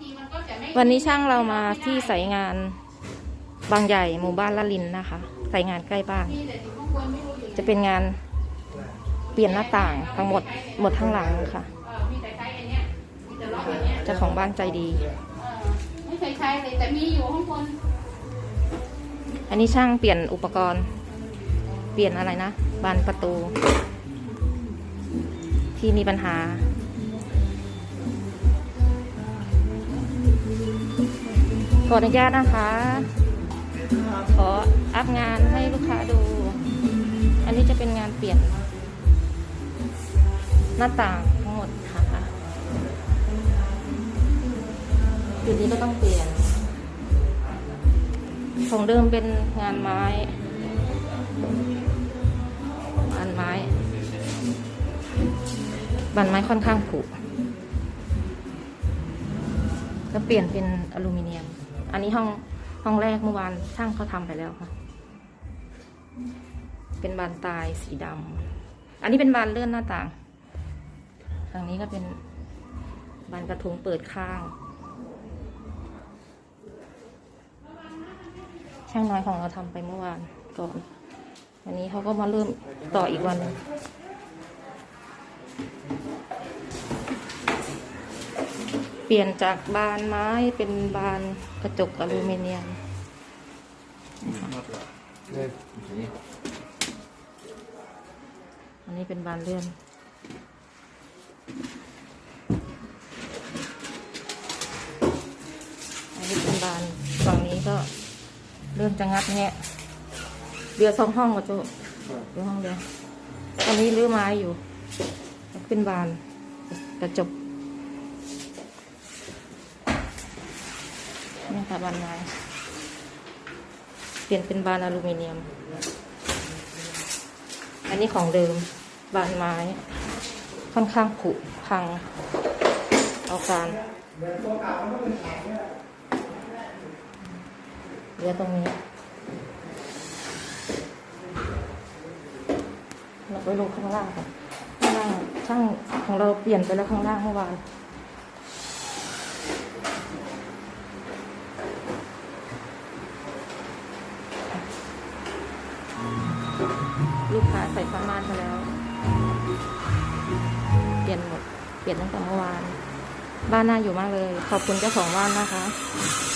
ทีมันก็จะไม่วันนี้ช่างเรามาที่สายงานบางใหญ่หมู่บ้านละลินนะคะสายงานใกล้บ้านมีแต่อยู่ข้างบนไม่รู้อยู่ไหนจะเป็นงานเปลี่ยนหน้าต่างทั้งหมดหมดทั้งหลังค่ะเออมีแต่ใช้อันเนี้ยมีแต่ล็อกอันเนี้ยเจ้าของบ้านใจดีเออไม่เคยใช้เลยแต่มีอยู่ข้างบนอันนี้ช่างเปลี่ยนอุปกรณ์ เปลี่ยนอะไรนะบานประตู ที่มีปัญหา ขออนุญาตนะคะ ขออัพงานให้ลูกค้าดู อันนี้จะเป็นงานเปลี่ยน หน้าต่างทั้งหมดค่ะจุดนี้ก็ต้องเปลี่ยน ของเดิมเป็นงานไม้บานไม้บานไม้ค่อนข้างผุก็เปลี่ยนเป็นอลูมิเนียม อันนี้ห้องห้องแรกเมื่อวานช่างเขาทำไปแล้วค่ะ เป็นบานตายสีดำอันนี้เป็นบานเลื่อนหน้าต่างทางนี้ก็เป็นบานกระทุงเปิดข้าง ช่างน้อยของเราทำไปเมื่อวานก่อน วันนี้เขาก็มาเริ่มต่ออีกวันนึง เปลี่ยนจากบานไม้เป็นบานกระจกอลูมิเนียมอันนี้เป็นบานเลื่อนอันนี้เป็นบานฝั่งนี้ก็เริ่มจะงัดแงะเรือสองห้องก็โจเรือห้องเดียวตอนนี้รื้อไม้อยู่แล้วขึ้นบานกระจก นี่ค่ะบานไม้เปลี่ยนเป็นบานอลูมิเนียม อันนี้ของเดิมบานไม้ ค่อนข้างผุพังเอาการเหลือตรงนี้เราไปลงข้างล่างก่อนข้างล่างช่างของเราเปลี่ยนไปแล้วข้างล่างเมื่อวาน ลูกค้าใส่ผ้าม่านไปแล้ว เปลี่ยนหมด เปลี่ยนตั้งแต่เมื่อวาน บ้านน่าอยู่มากเลย ขอบคุณเจ้าของบ้านนะคะ